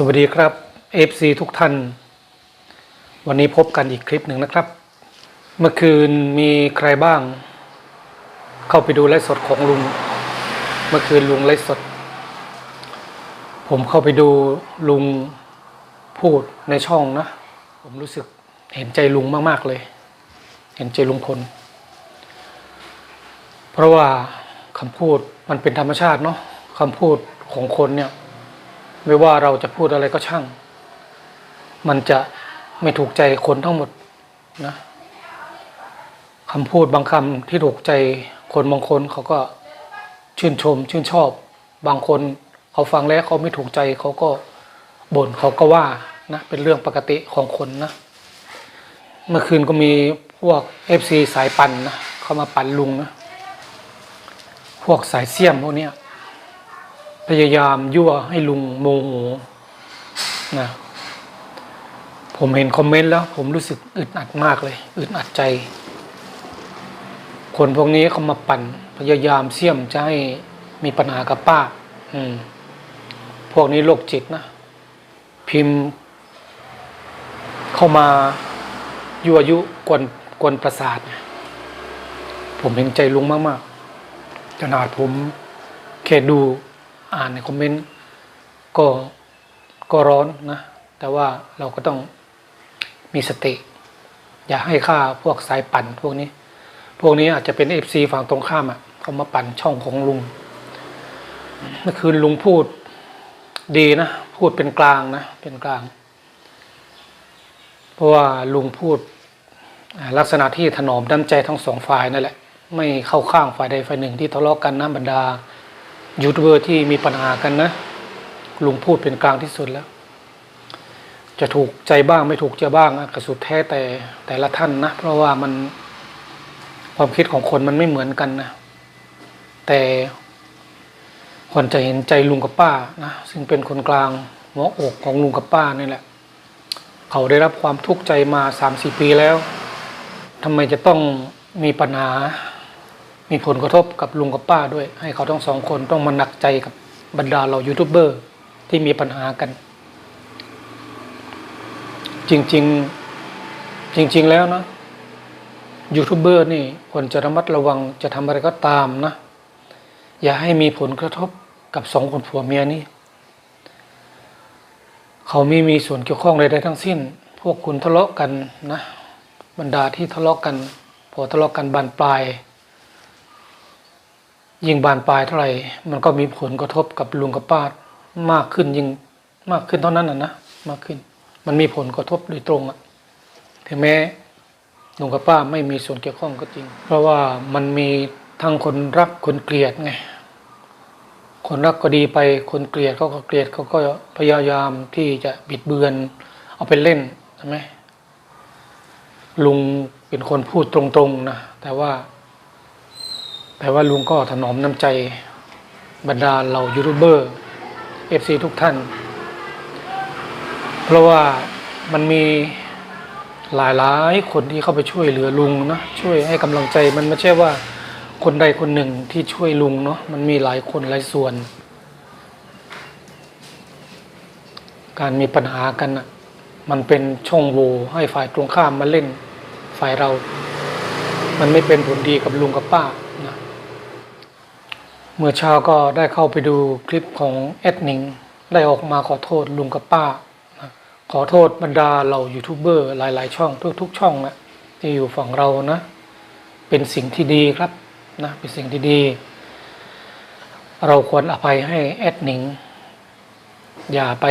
สวัสดีครับ FC ทุกท่าน วันนี้พบกันอีกคลิปหนึ่งนะครับ เมื่อคืนมีใครบ้าง เข้าไปดูไลฟ์สดของลุง เมื่อคืนลุงไลฟ์สด ผมเข้าไปดูลุงพูดในช่องนะ ผมรู้สึกเห็นใจลุงมากๆเลย เห็นใจลุงพล เพราะว่าคำพูดมันเป็นธรรมชาติเนาะคำพูดของคนเนี่ย ไม่ว่าเราจะพูดอะไรก็ช่าง มันจะไม่ถูกใจคนทั้งหมดนะคำพูดบางคำที่ถูกใจคนบางคนเขาก็ชื่นชม ชื่นชอบ บางคนเขาฟังแล้วเขาไม่ถูกใจเขาก็บ่นเขาก็ว่านะเป็นเรื่องปกติของคนนะ เมื่อคืนก็มีพวกเอฟซีสายปั่นนะเขามาปั่นลุงนะ พวกสายเสี้ยมพวกเนี้ย พยายามยั่วให้ลุงโมโหนะผมเห็นคอมเมนต์แล้ว ผมรู้สึกอึดอัดมากเลย อึดอัดใจ คนพวกนี้เขามาปั่น พยายามเสี่ยมจะให้มีปัญหากับป้า อืม พวกนี้โรคจิตนะ พิมพ์ เข้ามายั่วยุกวนกวนประสาท ผมเห็นใจลุงมาก ๆ ขนาดผมแค่ดู อ่านในคอมเมนต์ก็ก็ร้อนนะ แต่ว่าเราก็ต้องมีสติ อย่าให้ค่าพวกสายปั่นพวกนี้ พวกนี้อาจจะเป็นเอฟซีฝั่งตรงข้ามอะเขามาปั่นช่องของลุงเมื่อคืนลุงพูดดีนะ พูดเป็นกลางนะ เป็นกลาง เพราะว่าลุงพูดลักษณะที่ถนอมน้ำใจทั้งสองฝ่ายนั่นแหละ ไม่เข้าข้างฝ่ายใดฝ่ายหนึ่งที่ทะเลาะกันนะบรรดา ยูทูบเบอร์ที่มีปัญหากันนะ ลุงพูดเป็นกลางที่สุดแล้ว จะถูกใจบ้างไม่ถูกใจบ้างอะก็สุดแท้แต่แต่ละท่านนะ เพราะว่ามันความคิดของคนมันไม่เหมือนกันนะ แต่คนจะเห็นใจลุงกับป้านะซึ่งเป็นคนกลางหัวอกของลุงกับป้านี่แหละ เขาได้รับความทุกข์ใจมาสามสี่ปีแล้วทำไมจะต้องมีปัญหา มีผลกระทบกับลุงกับป้าด้วย ให้เขาทั้งสองคนต้องมาหนักใจกับบรรดาเรายูทูบเบอร์ที่มีปัญหากัน จริง ๆ จริง ๆ แล้วนะยูทูบเบอร์นี่ควรจะระมัดระวังจะทำอะไรก็ตามนะ อย่าให้มีผลกระทบกับสองคนผัวเมียนี่ เขาไม่มีส่วนเกี่ยวข้องใดๆทั้งสิ้น พวกคุณทะเลาะกันนะ บรรดาที่ทะเลาะกัน พอทะเลาะกันบานปลาย ยิ่งบานปลายเท่าไหร่ มันก็มีผลกระทบกับลุงกับป้ามากขึ้นยิ่งมากขึ้นเท่านั้นนะนะมากขึ้น มันมีผลกระทบโดยตรงอะถึงแม้ลุงกับป้าไม่มีส่วนเกี่ยวข้องก็จริง เพราะว่ามันมีทั้งคนรักคนเกลียดไงคนรักก็ดีไปคนเกลียดเขาก็เกลียดเขาก็พยายามที่จะบิดเบือน เอาไปเล่นใช่ไหมลุงเป็นคนพูดตรงๆนะแต่ว่า แต่ว่าลุงก็ถนอมน้ำใจบรรดาเหล่ายูทูบเบอร์เอฟซีทุกท่าน เพราะว่ามันมีหลายหลายคนที่เข้าไปช่วยเหลือลุงนะช่วยให้กำลังใจมันไม่ใช่ว่าคนใดคนหนึ่งที่ช่วยลุงเนาะมันมีหลายคนหลายส่วน การมีปัญหากันนะมันเป็นช่องโหว่ให้ฝ่ายตรงข้ามมาเล่นฝ่ายเรา มันไม่เป็นผลดีกับลุงกับป้านะ เมื่อเช้าก็ได้เข้าไปดูคลิปของแอดนิงได้ออกมาขอโทษลุงกับป้า ขอโทษบรรดาเหล่ายูทูบเบอร์หลาย ๆ ช่องทุก ๆ ช่องนะที่อยู่ฝั่งเรานะ เป็นสิ่งที่ดีครับนะเป็นสิ่งที่ดี เราควรอภัยให้แอดนิงอย่าไป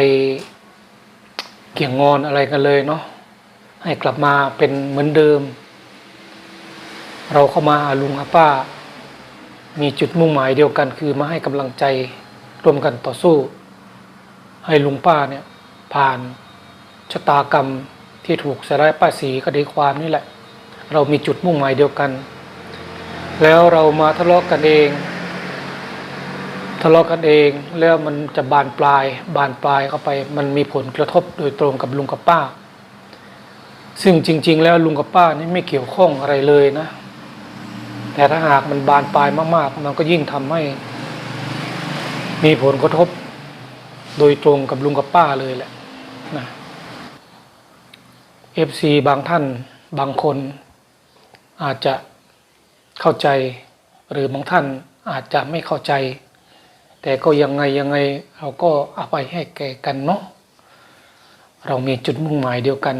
เกี่ยงงอนอะไรกันเลยเนาะให้กลับมาเป็นเหมือนเดิม เราเข้ามาลุงหาป้า มีจุดมุ่งหมายเดียวกัน คือมาให้กำลังใจร่วมกันต่อสู้ ให้ลุงป้าเนี่ยผ่านชะตากรรมที่ถูกใส่ร้ายป้าสีคดีความนี่แหละ เรามีจุดมุ่งหมายเดียวกัน แล้วเรามาทะเลาะกันเอง ทะเลาะกันเองแล้วมันจะบานปลายบานปลายเข้าไป มันมีผลกระทบโดยตรงกับลุงกับป้า ซึ่งจริง ๆ แล้วลุงกับป้านี่ไม่เกี่ยวข้องอะไรเลยนะ แต่ถ้าหากมันบานปลายมาก ๆ มันก็ยิ่งทำให้ มีผลกระทบ โดยตรงกับลุงกับป้าเลยแหละนะเอฟซีบางท่านบางคน อาจจะเข้าใจ หรือบางท่านอาจจะไม่เข้าใจ แต่ก็ยังไงยังไง เราก็อภัยให้แก่กันเนาะเรามีจุดมุ่งหมายเดียวกัน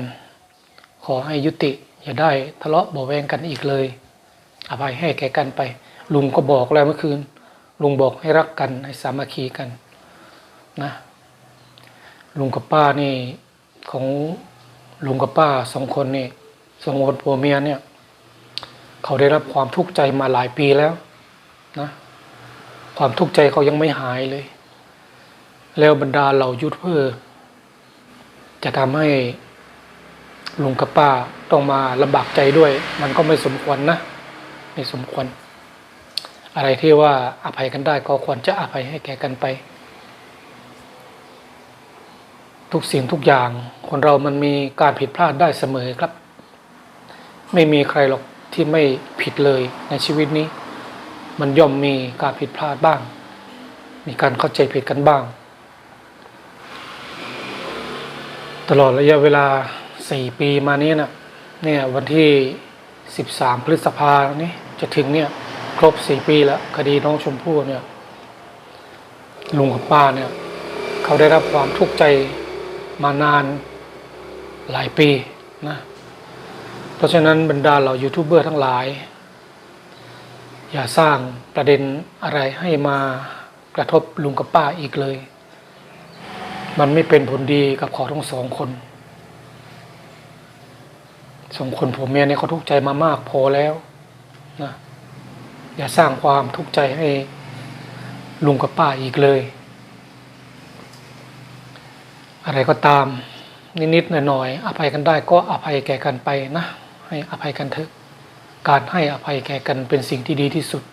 ขอให้ยุติอย่าได้ทะเลาะเบาะแวงกันอีกเลย อภัยให้แก่กันไป ลุงก็บอกแล้วเมื่อคืน ลุงบอกให้รักกันให้สามัคคีกันนะลุงกับป้านี่ของลุงกับป้าสองคนนี่สองคนผัวเมียเนี่ย เขาได้รับความทุกข์ใจมาหลายปีแล้วนะความทุกข์ใจเขายังไม่หายเลย แล้วบรรดาเหล่ายูทูบเบอร์จะทำให้ลุงกับป้าต้องมาลำบากใจด้วย มันก็ไม่สมควรนะ ไม่สมควร อะไรที่ว่าอภัยกันได้ก็ควรจะอภัยให้แก่กันไป ทุกสิ่งทุกอย่างคนเรามันมีการผิดพลาดได้เสมอครับ ไม่มีใครหรอกที่ไม่ผิดเลยในชีวิตนี้ มันย่อมมีการผิดพลาดบ้าง มีการเข้าใจผิดกันบ้าง ตลอดระยะเวลาสี่ปีมานี้นะเนี่ยวันที่สิบสามพฤษภาเนี้ จะถึงเนี่ยครบสี่ปีแล้วคดีน้องชมพู่เนี่ยลุงกับป้าเนี่ยเขาได้รับความทุกข์ใจมานานหลายปีนะเพราะฉะนั้นบรรดาเหล่ายูทูบเบอร์ทั้งหลาย อย่าสร้างประเด็นอะไรให้มากระทบลุงกับป้าอีกเลย มันไม่เป็นผลดีกับขอทั้งสองคนสองคนผมเมียเนี่ยเขาทุกข์ใจมามากพอแล้ว นะอย่าสร้างความทุกข์ใจให้ลุงกับป้าอีกเลย อะไรก็ตามนิดๆหน่อยๆอภัยกันได้ก็อภัยแก่กันไปนะ ให้อภัยกันเถอะการให้อภัยแก่กันเป็นสิ่งที่ดีที่สุด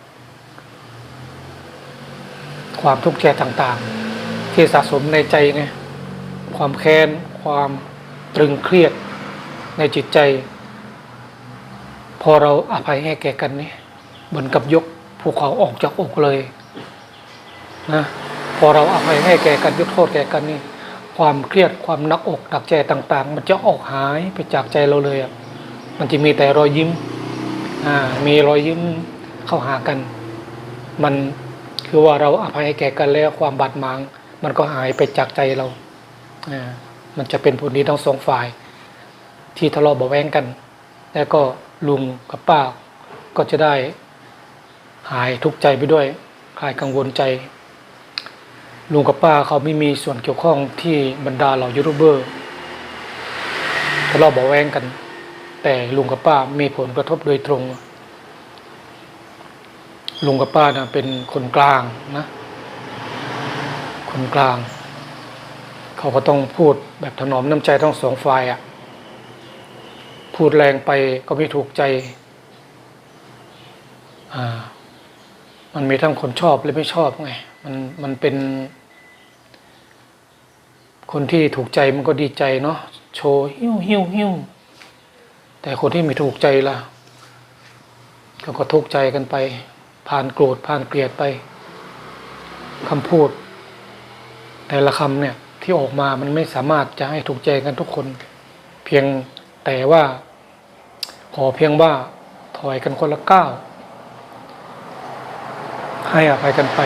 ความทุกข์ใจต่างๆ ที่สะสมในใจไงความแค้น ความตรึงเครียดในจิตใจ อเราอภัยให้แก่กันนี่เหมือนกับยกภูเขาออกจากอกเลยนะพอเราอภัยให้แก่กันยกโทษแก่กันนี่ความเครียดความนักอกหนักใจต่าง ๆ มันจะออกหายไปจากใจเราเลยอะมันจะมีแต่รอยยิ้มอ่ามีรอยยิ้มเข้าหากัน มันคือว่าเราอภัยให้แก่กันแล้วความบาดหมาง มันก็หายไปจากใจเราอ่ามันจะเป็นผลดีทั้งสองฝ่าย ที่ทะเลาะเบาแวงกัน แล้วก็ลุงกับป้าก็จะได้หายทุกข์ใจไปด้วยคลายกังวลใจ ลุงกับป้าเขาไม่มีส่วนเกี่ยวข้องที่บรรดาเหล่ายูทูบเบอร์ทะเลาะเบาแวงกัน แต่ลุงกับป้ามีผลกระทบโดยตรง ลุงกับป้านะเป็นคนกลางนะ คนกลาง เขาก็ต้องพูดแบบถนอมน้ำใจทั้งสองฝ่ายอะ่ะ พูดแรงไปก็ไม่ถูกใจอ่ามันมีทั้งคนชอบและไม่ชอบไง มันมันเป็น คนที่ถูกใจมันก็ดีใจเนาะ โชว์หิ้วหิ้วหิ้วแต่คนที่ไม่ถูกใจล่ะ ก็ก็ทุกข์ใจกันไป ผ่านโกรธผ่านเกลียดไปคำพูด แต่ละคำเนี่ยที่ออกมามันไม่สามารถจะให้ถูกใจกันทุกคน เพียง แต่ว่า ขอเพียงว่าถอยกันคนละก้าวให้อภัยกันไป